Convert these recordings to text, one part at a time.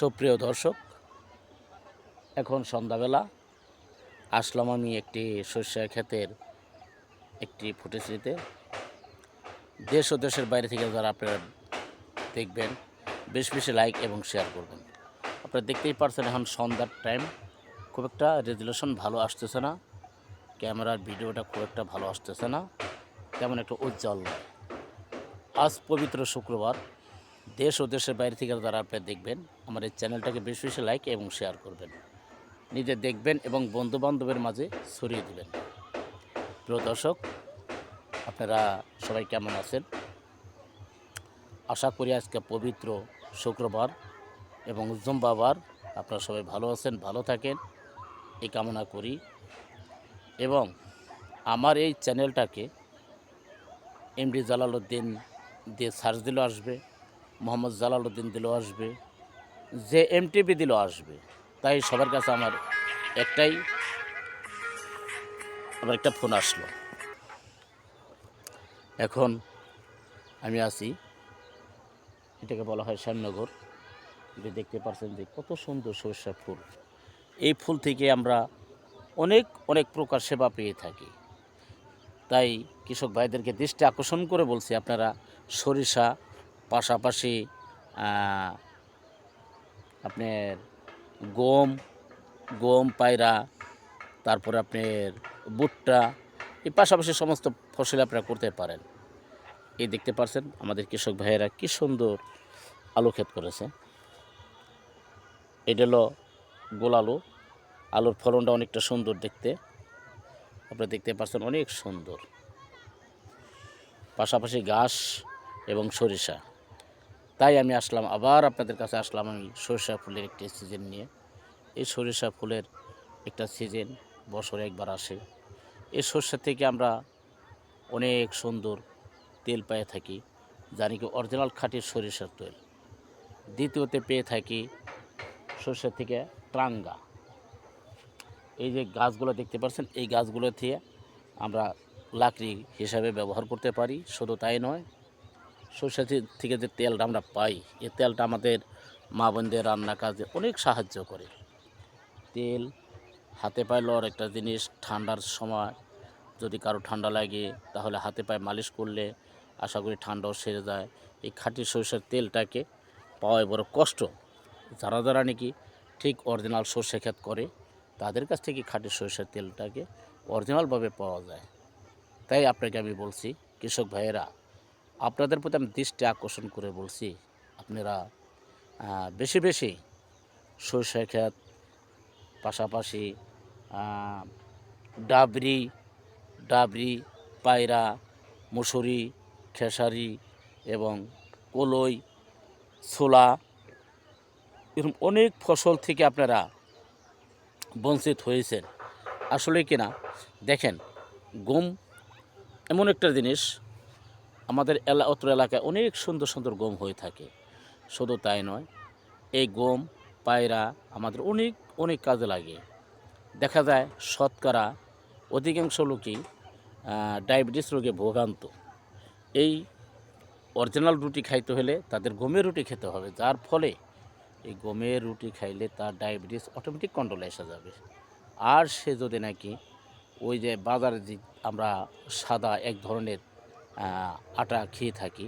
সুপ্রিয় দর্শক, এখন সন্ধ্যাবেলা। আসলাম আমি একটি শস্য ক্ষেতের একটি ফুটেজ নিতে। দেশ ও দেশের বাইরে থেকে যারা আপনারা দেখবেন, বেশ বেশি লাইক এবং শেয়ার করবেন। আপনারা দেখতেই পারছেন এখন সন্ধ্যার টাইম খুব একটা রেজুলেশন ভালো আসতেছে না। ক্যামেরার ভিডিওটা খুব একটা ভালো আসতেছে না। তেমন একটা উজ্জ্বল আজ পবিত্র শুক্রবার। দেশ ও দেশের বাইরে থেকে যারা আপনারা দেখবেন, আমার এই চ্যানেলটাকে বেশি বেশি লাইক এবং শেয়ার করবেন। নিজে দেখবেন এবং বন্ধু বান্ধবের মাঝে ছড়িয়ে দেবেন। প্রিয় দর্শক, আপনারা সবাই কেমন আছেন? আশা করি আজকে পবিত্র শুক্রবার এবং জুম্বাবার আপনারা সবাই ভালো আছেন, ভালো থাকেন, এই কামনা করি। এবং আমার এই চ্যানেলটাকে এম এমডি জালালউদ্দিন দিয়ে সার্চ দিলেও আসবে। মোহাম্মদ জালালউদ্দিন দিলেও আসবে, যে এমটিভি দিলেও আসবে, তাই সবার কাছে আমার একটাই, আমার একটা ফোন আসলো। এখন আমি আছি, এটাকে বলা হয় শ্যামনগর, যে দেখতে পাচ্ছেন যে কত সুন্দর সরষা ফুল। এই ফুল থেকে আমরা অনেক অনেক প্রকার সেবা পেয়ে থাকি। তাই কৃষক ভাইদেরকে দৃষ্টি আকর্ষণ করে বলছি, আপনারা সরিষা পাশাপাশি আপনার গম গম, পায়রা, তারপরে আপনার ভুট্টা, এই পাশাপাশি সমস্ত ফসল আপনারা করতে পারেন। এই দেখতে পাচ্ছেন আমাদের কৃষক ভাইয়েরা কি সুন্দর আলু ক্ষেত করেছে। এটা হলো গোল আলু। আলুর ফলনটা অনেকটা সুন্দর দেখতে। আপনারা দেখতে পাচ্ছেন অনেক সুন্দর। পাশাপাশি ঘাস এবং সরিষা। তাই আমি আসলাম, আবার আপনাদের কাছে আসলাম আমি সরিষা ফুলের একটি সিজন নিয়ে। এই সরিষা ফুলের একটা সিজন বছরে একবার আসে। এই সরষা থেকে আমরা অনেক সুন্দর তেল পেয়ে থাকি, জানি কি অরিজিনাল খাঁটি সরিষার তেল। দ্বিতীয়তে পেয়ে থাকি সরষা থেকে ট্রাঙ্গা। এই যে গাছগুলো দেখতে পাচ্ছেন, এই গাছগুলো থেকে আমরা লাকড়ি হিসাবে ব্যবহার করতে পারি, শুধু তাই নয় সরষা থেকে যে তেলটা আমরা পাই, এ তেলটা আমাদের মা বোনদের রান্না কাজে অনেক সাহায্য করে। তেল, হাতে পায়ে লওয়ার একটা জিনিস, ঠান্ডার সময় যদি কারও ঠান্ডা লাগে, তাহলে হাতে পায়ে মালিশ করলে আশা করি ঠান্ডাও সেরে যায়। এই খাঁটি সরষের তেলটাকে পাওয়ায় বড় কষ্ট। যারা যারা নাকি ঠিক অরিজিনাল সর্ষে ক্ষেত করে, তাদের কাছ থেকে খাঁটি সরষের তেলটাকে অরিজিনালভাবে পাওয়া যায়। তাই আপনাকে আমি বলছি, কৃষক ভাইয়েরা আপনাদের প্রতি আমি দৃষ্টি আকর্ষণ করে বলছি, আপনারা বেশি বেশি সরষে ক্ষেত, পাশাপাশি ডাবরি ডাবরি, পায়রা, মুসুরি, খেসারি এবং কলই, ছোলা এরকম অনেক ফসল থেকে আপনারা বঞ্চিত হয়েছেন। আসলে কিনা দেখেন, গম এমন একটা জিনিস আমাদের এলা, অত্র এলাকায় অনেক সুন্দর সুন্দর গম হয়ে থাকে। শুধু তাই নয়, এই গম, পায়রা আমাদের অনেক অনেক কাজে লাগে। দেখা যায় শতকরা অধিকাংশ লোকই ডায়াবেটিস রোগে ভোগান্ত। এই অরিজিনাল রুটি খাইতে হলে তাদের গমের রুটি খেতে হবে। যার ফলে এই গমের রুটি খাইলে তার ডায়াবেটিস অটোমেটিক কন্ট্রোলে এসে যাবে। আর সে যদি নাকি ওই যে বাজারে যে আমরা সাদা এক ধরনের আটা খেয়ে থাকি।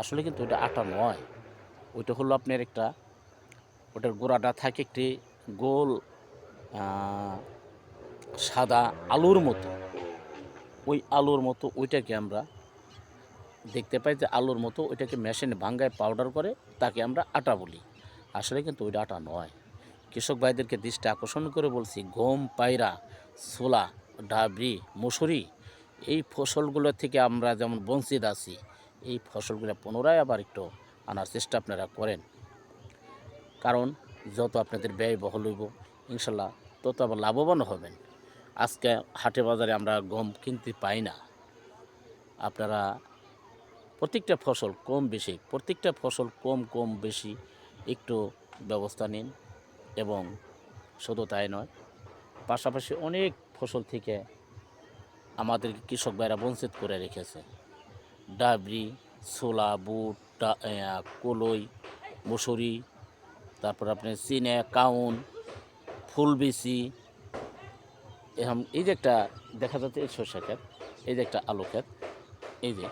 আসলে কিন্তু ওটা আটা নয়, ওইটা হলো আপনার একটা, ওটার গোড়াটা থাকে একটি গোল সাদা আলুর মতো। ওই আলুর মতো ওইটাকে আমরা দেখতে পাই যে আলুর মতো ওইটাকে মেশিনে ভাঙ্গায় পাউডার করে তাকে আমরা আটা বলি। আসলে কিন্তু ওইটা আটা নয়। কৃষক ভাইদেরকে দৃষ্টি আকর্ষণ করে বলছি গম পায়রা, ছোলা, ডাবরি, মুসুরি এই ফসলগুলো থেকে আমরা যেমন বঞ্চিত আছি, এই ফসলগুলো পুনরায় আবার একটু আনার চেষ্টা আপনারা করেন। কারণ যত আপনাদের ব্যয় বহল হইব, ইনশাল্লাহ তত আবার লাভবান হবেন। আজকে হাটে বাজারে আমরা গম কিনতে পাই না। আপনারা প্রত্যেকটা ফসল কম বেশি, প্রত্যেকটা ফসল কম কম বেশি একটু ব্যবস্থা নিন। এবং শুধু তাই নয়, পাশাপাশি অনেক ফসল থেকে আমাদের কৃষক ভাইরা বঞ্চিত করে রেখেছে। ডাবরি, ছোলা, বুট কলই, মুসুরি, তারপর আপনি চিনে, কাউন ফুলবিসি এরকম এই যে একটা দেখা যাচ্ছে এই সরষা ক্ষেত, এই যে একটা আলু ক্ষেত, এই যে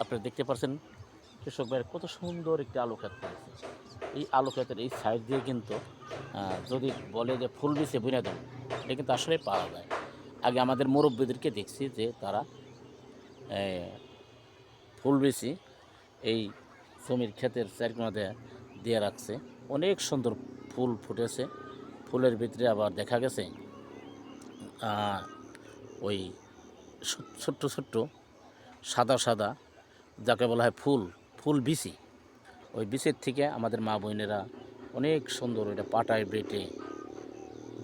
আপনারা দেখতে পাচ্ছেন কৃষক ভাইয়ের কত সুন্দর একটি আলু ক্ষেত করেছে। এই আলু ক্ষেতের এই সাইড দিয়ে কিন্তু যদি বলে যে ফুল বিছে বুনে দেন, এটা কিন্তু আসলে পাওয়া যায়। আগে আমাদের মুরব্বীদেরকে দেখছি যে তারা ফুল বিছি এই জমির ক্ষেতের চারিকোনাতে দিয়ে রাখছে। অনেক সুন্দর ফুল ফুটেছে। ফুলের ভিতরে আবার দেখা গেছে ওই ছোট্ট ছোট্ট সাদা সাদা যাকে বলা হয় ফুল ফুল বিচি। ওই বিচের থেকে আমাদের মা বোনেরা অনেক সুন্দর ওইটা পাটায় বেটে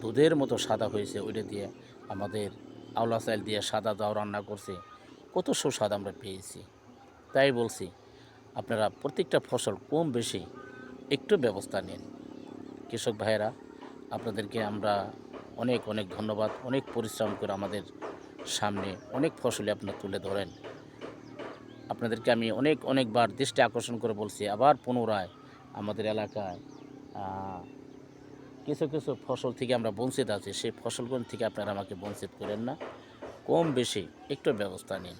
দুধের মতো সাদা হয়েছে ওইটা দিয়ে আমাদের আওলা চাল দিয়ে সাদা দাও রান্না করছে। কত সুস্বাদ আমরা পেয়েছি। তাই বলছি, আপনারা প্রত্যেকটা ফসল কম বেশি একটু ব্যবস্থা নিন। কৃষক ভাইয়েরা, আপনাদেরকে আমরা অনেক অনেক ধন্যবাদ, অনেক পরিশ্রম করে আমাদের সামনে অনেক ফসলে আপনারা তুলে ধরেন। আপনাদেরকে আমি অনেক অনেকবার দৃষ্টি আকর্ষণ করে বলছি, আবার পুনরায় আমাদের এলাকায় কিছু কিছু ফসল থেকে আমরা বঞ্চিত আছি, সেই ফসলগুলো থেকে আপনারা আমাকে বঞ্চিত করেন না। কম বেশি একটু ব্যবস্থা নিন।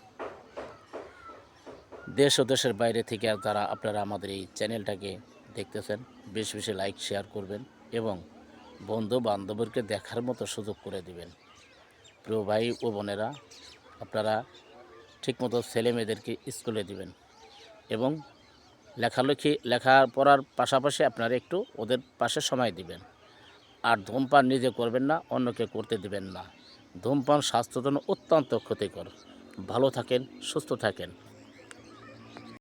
দেশ ও দেশের বাইরে থেকে যারা আপনারা আমাদের এই চ্যানেলটাকে দেখতেছেন, বেশি বেশি লাইক, শেয়ার করবেন এবং বন্ধু বান্ধবদেরকে দেখার মতো সুযোগ করে দিবেন। প্রিয় ভাই ও বোনেরা, আপনারা ঠিকমতো ছেলে মেয়েদেরকে স্কুলে দিবেন এবং লেখালেখি লেখা পড়ার পাশাপাশি আপনারা একটু ওদের পাশে সময় দিবেন। আর ধূমপান নিজে করবেন না, অন্যকে করতে দেবেন না। ধূমপান স্বাস্থ্যের জন্য অত্যন্ত ক্ষতিকর। ভালো থাকেন, সুস্থ থাকেন।